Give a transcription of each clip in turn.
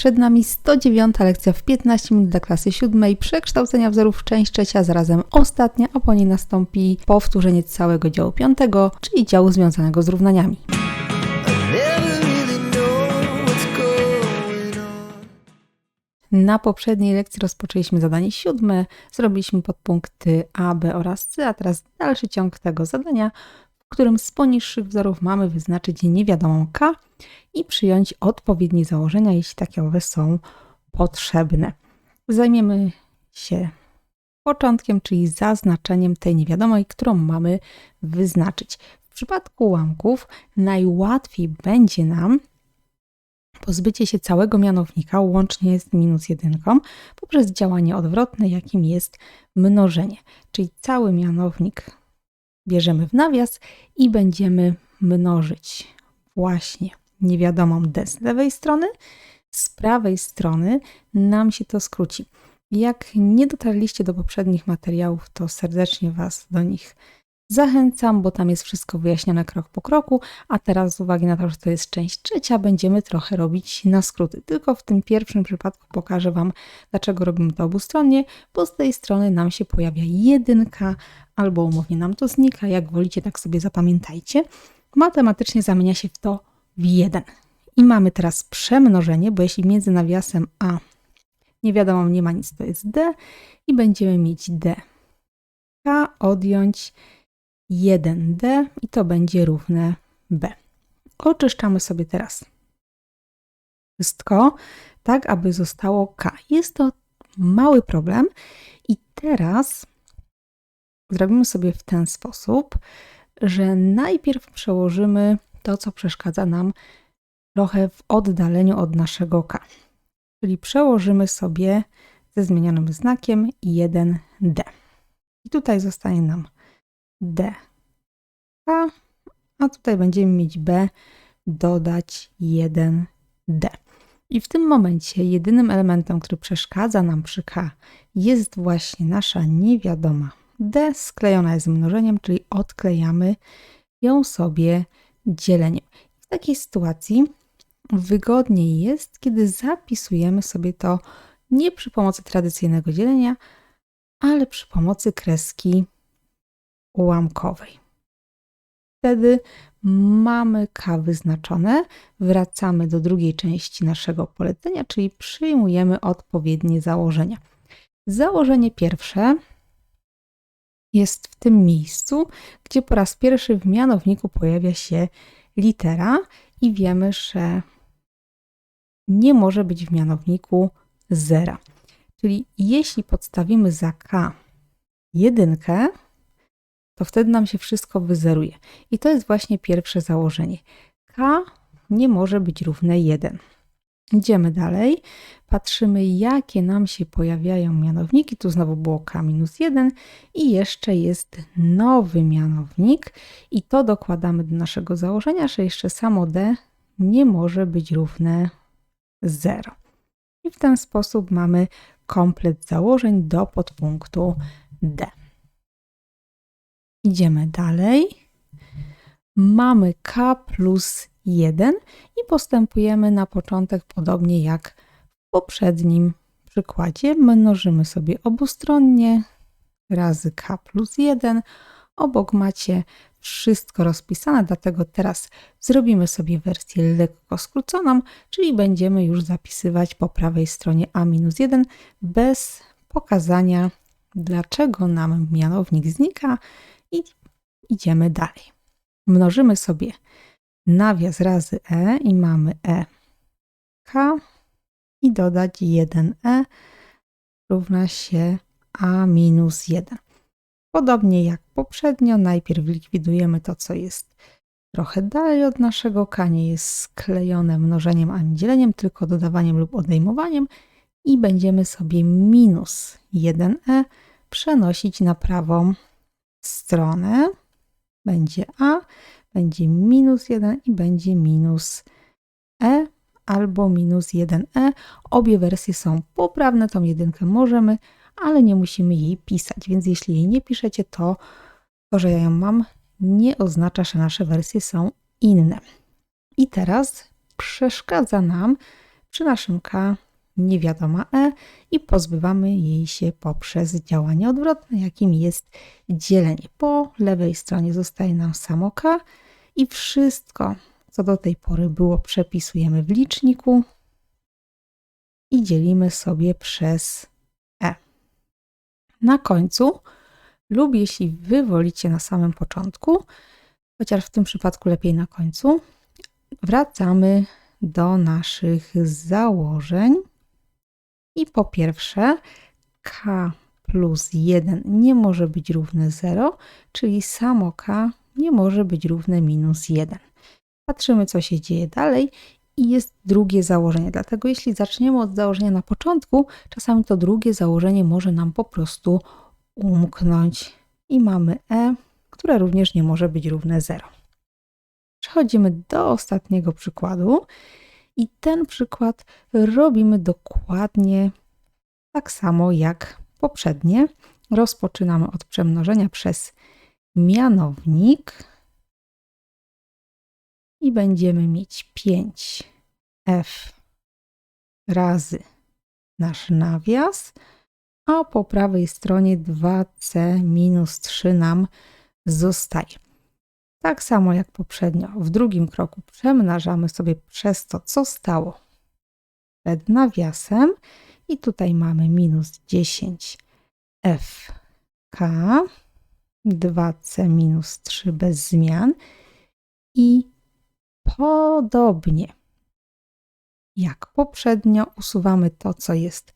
Przed nami 109 lekcja w 15 minut dla klasy 7 przekształcenia wzorów w część trzecia, zarazem ostatnia, a po niej nastąpi powtórzenie całego działu 5, czyli działu związanego z równaniami. Na poprzedniej lekcji rozpoczęliśmy zadanie siódme, zrobiliśmy podpunkty A, B oraz C, a teraz dalszy ciąg tego zadania, którym z poniższych wzorów mamy wyznaczyć niewiadomą K i przyjąć odpowiednie założenia, jeśli takowe są potrzebne. Zajmiemy się początkiem, czyli zaznaczeniem tej niewiadomej, którą mamy wyznaczyć. W przypadku ułamków najłatwiej będzie nam pozbycie się całego mianownika łącznie z minus jedynką poprzez działanie odwrotne, jakim jest mnożenie. Czyli cały mianownik bierzemy w nawias i będziemy mnożyć właśnie niewiadomą d z lewej strony, z prawej strony nam się to skróci. Jak nie dotarliście do poprzednich materiałów, to serdecznie Was do nich zachęcam, bo tam jest wszystko wyjaśnione krok po kroku, a teraz z uwagi na to, że to jest część trzecia, będziemy trochę robić na skróty. Tylko w tym pierwszym przypadku pokażę Wam, dlaczego robimy to obustronnie, bo z tej strony nam się pojawia jedynka, albo umownie nam to znika, jak wolicie, tak sobie zapamiętajcie. Matematycznie zamienia się w to w 1. I mamy teraz przemnożenie, bo jeśli między nawiasem a niewiadomą nie ma nic, to jest d i będziemy mieć d. K odjąć 1d i to będzie równe b. Oczyszczamy sobie teraz wszystko, tak aby zostało k. Jest to mały problem i teraz zrobimy sobie w ten sposób, że najpierw przełożymy to, co przeszkadza nam trochę w oddaleniu od naszego k. Czyli przełożymy sobie ze zmienionym znakiem 1d. I tutaj zostanie nam d, k, a tutaj będziemy mieć b dodać 1d. I w tym momencie jedynym elementem, który przeszkadza nam przy k jest właśnie nasza niewiadoma d sklejona jest z mnożeniem, czyli odklejamy ją sobie dzieleniem. W takiej sytuacji wygodniej jest, kiedy zapisujemy sobie to nie przy pomocy tradycyjnego dzielenia, ale przy pomocy kreski ułamkowej. Wtedy mamy K wyznaczone, wracamy do drugiej części naszego polecenia, czyli przyjmujemy odpowiednie założenia. Założenie pierwsze jest w tym miejscu, gdzie po raz pierwszy w mianowniku pojawia się litera i wiemy, że nie może być w mianowniku zera. Czyli jeśli podstawimy za k jedynkę, to wtedy nam się wszystko wyzeruje. I to jest właśnie pierwsze założenie. k nie może być równe 1. Idziemy dalej, patrzymy jakie nam się pojawiają mianowniki. Tu znowu było k minus 1 i jeszcze jest nowy mianownik i to dokładamy do naszego założenia, że jeszcze samo d nie może być równe 0. I w ten sposób mamy komplet założeń do podpunktu D. Idziemy dalej. Mamy K plus 1 i postępujemy na początek podobnie jak w poprzednim przykładzie. Mnożymy sobie obustronnie razy K plus 1. Obok macie wszystko rozpisane, dlatego teraz zrobimy sobie wersję lekko skróconą, czyli będziemy już zapisywać po prawej stronie a-1 bez pokazania, dlaczego nam mianownik znika i idziemy dalej. Mnożymy sobie nawias razy e i mamy e k i dodać 1e równa się a minus 1. Podobnie jak poprzednio, najpierw likwidujemy to, co jest trochę dalej od naszego k, nie jest sklejone mnożeniem ani dzieleniem, tylko dodawaniem lub odejmowaniem i będziemy sobie minus 1e przenosić na prawą stronę. Będzie a, będzie minus 1 i będzie minus e albo minus 1e. Obie wersje są poprawne, tą jedynkę możemy ale nie musimy jej pisać. Więc jeśli jej nie piszecie, to to, że ja ją mam, nie oznacza, że nasze wersje są inne. I teraz przeszkadza nam przy naszym k niewiadoma e i pozbywamy jej się poprzez działanie odwrotne, jakim jest dzielenie. Po lewej stronie zostaje nam samo k i wszystko, co do tej pory było, przepisujemy w liczniku i dzielimy sobie przez e. Na końcu lub jeśli wy wolicie na samym początku, chociaż w tym przypadku lepiej na końcu, wracamy do naszych założeń. I po pierwsze, k plus 1 nie może być równe 0, czyli samo k nie może być równe minus 1. Patrzymy, co się dzieje dalej i jest drugie założenie. Dlatego jeśli zaczniemy od założenia na początku, czasami to drugie założenie może nam po prostu umknąć i mamy e, które również nie może być równe 0. Przechodzimy do ostatniego przykładu i ten przykład robimy dokładnie tak samo jak poprzednie. Rozpoczynamy od przemnożenia przez mianownik i będziemy mieć 5f razy nasz nawias, a po prawej stronie 2c minus 3 nam zostaje. Tak samo jak poprzednio, w drugim kroku przemnażamy sobie przez to, co stało przed nawiasem. I tutaj mamy minus 10 fk, 2c minus 3 bez zmian. I podobnie jak poprzednio usuwamy to, co jest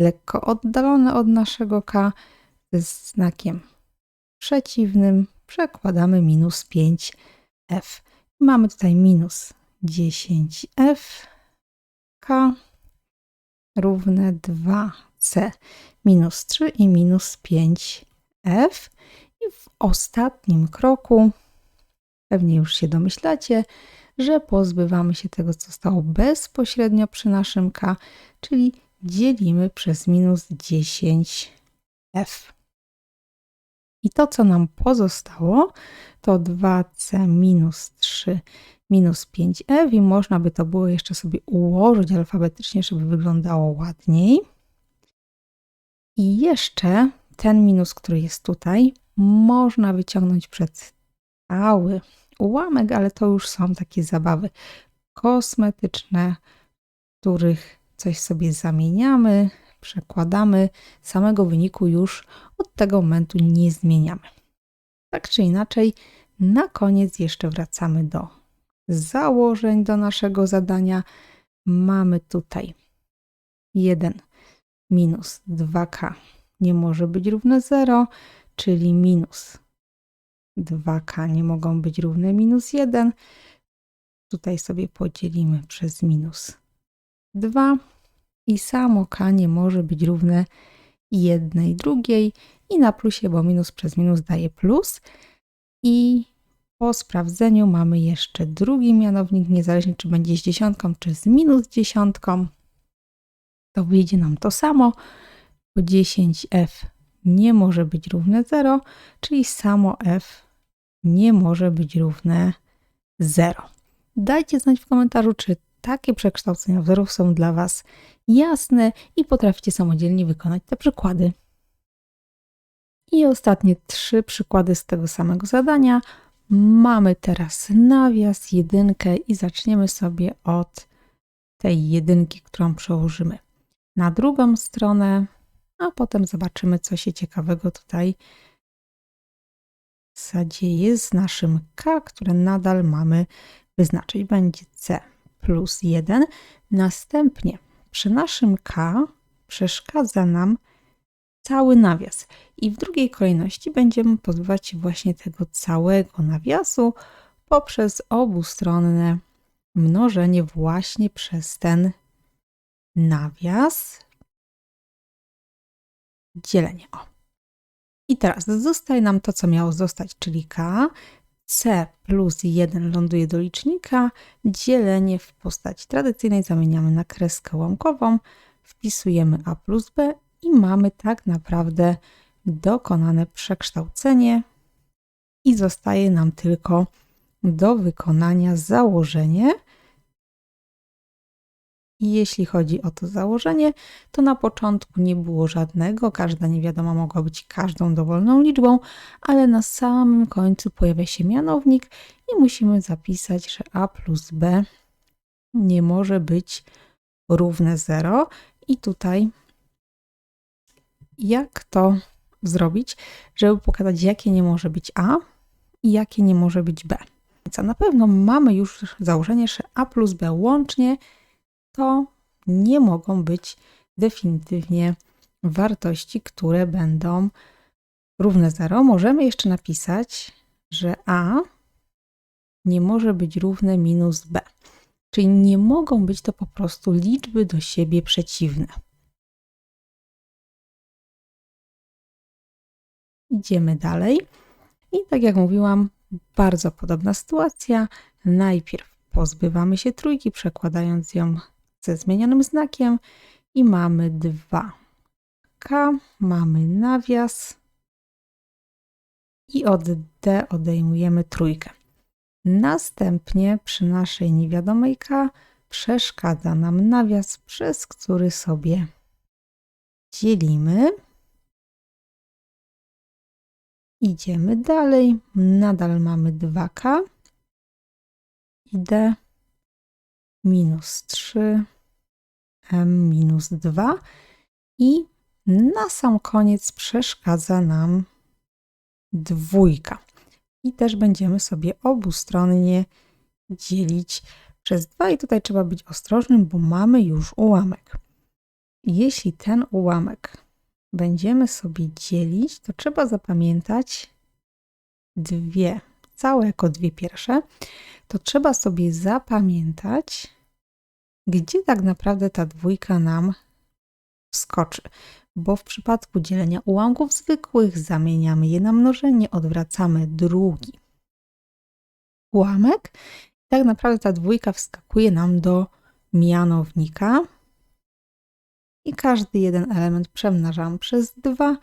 lekko oddalone od naszego k z znakiem przeciwnym przekładamy minus 5f. Mamy tutaj minus 10f k równe 2c minus 3 i minus 5f. I w ostatnim kroku, pewnie już się domyślacie, że pozbywamy się tego, co stało bezpośrednio przy naszym k, czyli dzielimy przez minus 10f. I to, co nam pozostało, to 2c minus 3 minus 5f i można by to było jeszcze sobie ułożyć alfabetycznie, żeby wyglądało ładniej. I jeszcze ten minus, który jest tutaj, można wyciągnąć przed cały ułamek, ale to już są takie zabawy kosmetyczne, których coś sobie zamieniamy, przekładamy, samego wyniku już od tego momentu nie zmieniamy. Tak czy inaczej, na koniec jeszcze wracamy do założeń do naszego zadania. Mamy tutaj 1 minus 2k nie może być równe 0, czyli minus 2k nie mogą być równe minus 1. Tutaj sobie podzielimy przez minus 2 i samo k nie może być równe jednej drugiej i na plusie, bo minus przez minus daje plus. I po sprawdzeniu mamy jeszcze drugi mianownik, niezależnie czy będzie z dziesiątką, czy z minus dziesiątką. To wyjdzie nam to samo, bo 10f nie może być równe 0, czyli samo f nie może być równe 0. Dajcie znać w komentarzu, czy takie przekształcenia wzorów są dla Was jasne i potraficie samodzielnie wykonać te przykłady. I ostatnie trzy przykłady z tego samego zadania. Mamy teraz nawias, jedynkę i zaczniemy sobie od tej jedynki, którą przełożymy na drugą stronę, a potem zobaczymy, co się ciekawego tutaj zadzieje z naszym k, które nadal mamy wyznaczyć. Będzie c plus 1. Następnie przy naszym k przeszkadza nam cały nawias. I w drugiej kolejności będziemy pozbywać się właśnie tego całego nawiasu poprzez obustronne mnożenie właśnie przez ten nawias. Dzielenie. O. I teraz zostaje nam to, co miało zostać, czyli k. C plus 1 ląduje do licznika, dzielenie w postaci tradycyjnej zamieniamy na kreskę łamkową, wpisujemy a plus b i mamy tak naprawdę dokonane przekształcenie i zostaje nam tylko do wykonania założenie jeśli chodzi o to założenie, to na początku nie było żadnego, każda niewiadoma mogła być każdą dowolną liczbą, ale na samym końcu pojawia się mianownik i musimy zapisać, że a plus b nie może być równe 0. I tutaj jak to zrobić, żeby pokazać, jakie nie może być a i jakie nie może być b. Na pewno mamy już założenie, że a plus b łącznie to nie mogą być definitywnie wartości, które będą równe 0. Możemy jeszcze napisać, że a nie może być równe minus b. Czyli nie mogą być to po prostu liczby do siebie przeciwne. Idziemy dalej. I tak jak mówiłam, bardzo podobna sytuacja. Najpierw pozbywamy się trójki, przekładając ją ze zmienionym znakiem i mamy 2k, mamy nawias i od d odejmujemy trójkę. Następnie przy naszej niewiadomej k przeszkadza nam nawias, przez który sobie dzielimy. Idziemy dalej. Nadal mamy 2k i d minus 3 m minus 2 i na sam koniec przeszkadza nam dwójka. I też będziemy sobie obustronnie dzielić przez 2 i tutaj trzeba być ostrożnym, bo mamy już ułamek. Jeśli ten ułamek będziemy sobie dzielić, to trzeba zapamiętać dwie, całe jako dwie pierwsze, to trzeba sobie zapamiętać, gdzie tak naprawdę ta dwójka nam wskoczy. Bo w przypadku dzielenia ułamków zwykłych zamieniamy je na mnożenie, odwracamy drugi ułamek. Tak naprawdę ta dwójka wskakuje nam do mianownika i każdy jeden element przemnażamy przez 2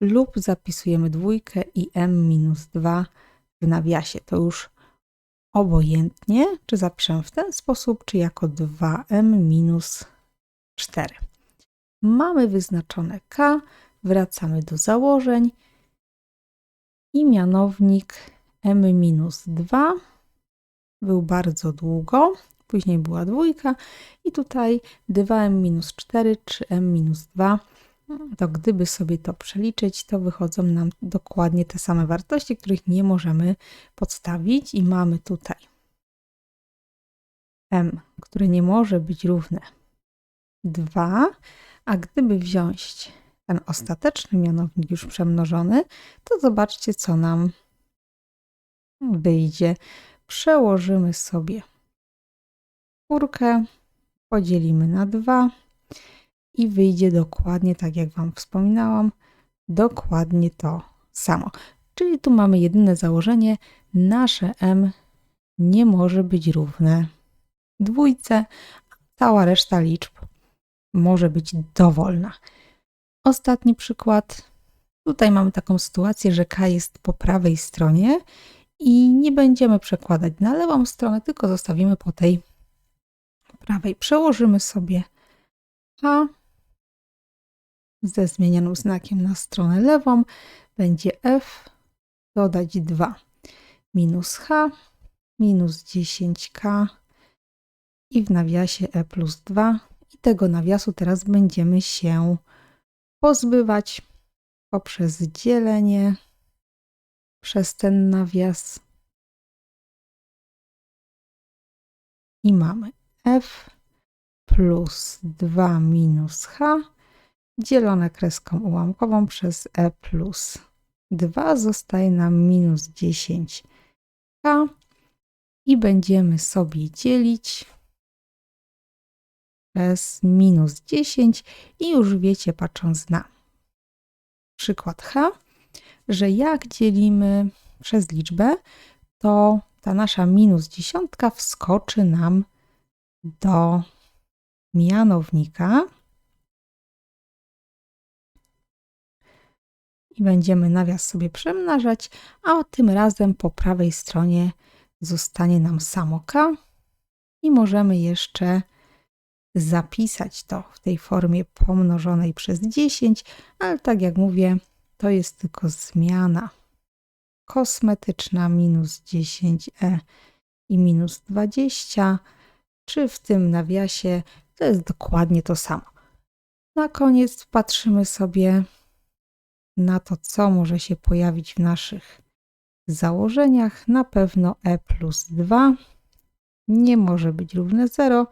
lub zapisujemy dwójkę i m minus 2 w nawiasie. To już obojętnie, czy zapiszę w ten sposób, czy jako 2m minus 4. Mamy wyznaczone k, wracamy do założeń i mianownik m minus 2 był bardzo długo, później była dwójka i tutaj 2m minus 4 czy m minus 2 to gdyby sobie to przeliczyć, to wychodzą nam dokładnie te same wartości, których nie możemy podstawić i mamy tutaj m, które nie może być równe 2, a gdyby wziąć ten ostateczny mianownik już przemnożony, to zobaczcie, co nam wyjdzie. Przełożymy sobie czwórkę, podzielimy na 2 i wyjdzie dokładnie tak, jak Wam wspominałam, dokładnie to samo. Czyli tu mamy jedyne założenie, nasze m nie może być równe dwójce, cała reszta liczb może być dowolna. Ostatni przykład. Tutaj mamy taką sytuację, że k jest po prawej stronie i nie będziemy przekładać na lewą stronę, tylko zostawimy po tej prawej. Przełożymy sobie a ze zmienionym znakiem na stronę lewą będzie f dodać 2 minus h minus 10k i w nawiasie e plus 2 i tego nawiasu teraz będziemy się pozbywać poprzez dzielenie przez ten nawias. I mamy f plus 2 minus h dzielone kreską ułamkową przez e plus. 2 zostaje nam minus 10k i będziemy sobie dzielić przez minus 10 i już wiecie patrząc na przykład h, że jak dzielimy przez liczbę, to ta nasza minus dziesiątka wskoczy nam do mianownika i będziemy nawias sobie przemnażać, a tym razem po prawej stronie zostanie nam samo k i możemy jeszcze zapisać to w tej formie pomnożonej przez 10, ale tak jak mówię, to jest tylko zmiana kosmetyczna minus 10e i minus 20, czy w tym nawiasie to jest dokładnie to samo. Na koniec patrzymy sobie na to, co może się pojawić w naszych założeniach. Na pewno e plus 2 nie może być równe 0,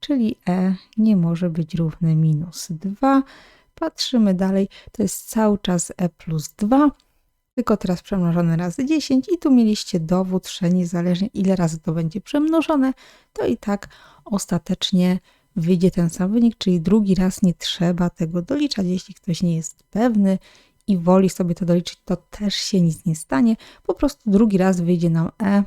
czyli e nie może być równe minus 2. Patrzymy dalej, to jest cały czas e plus 2, tylko teraz przemnożone razy 10 i tu mieliście dowód, że niezależnie ile razy to będzie przemnożone, to i tak ostatecznie wyjdzie ten sam wynik, czyli drugi raz nie trzeba tego doliczać. Jeśli ktoś nie jest pewny i woli sobie to doliczyć, to też się nic nie stanie. Po prostu drugi raz wyjdzie nam e,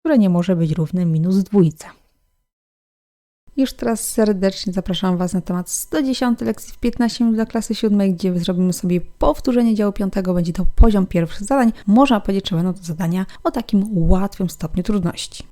które nie może być równe minus dwójce. Już teraz serdecznie zapraszam Was na temat 110 lekcji w 15 minut dla klasy 7, gdzie zrobimy sobie powtórzenie działu 5. Będzie to poziom pierwszych zadań. Można powiedzieć, że będą to zadania o takim łatwym stopniu trudności.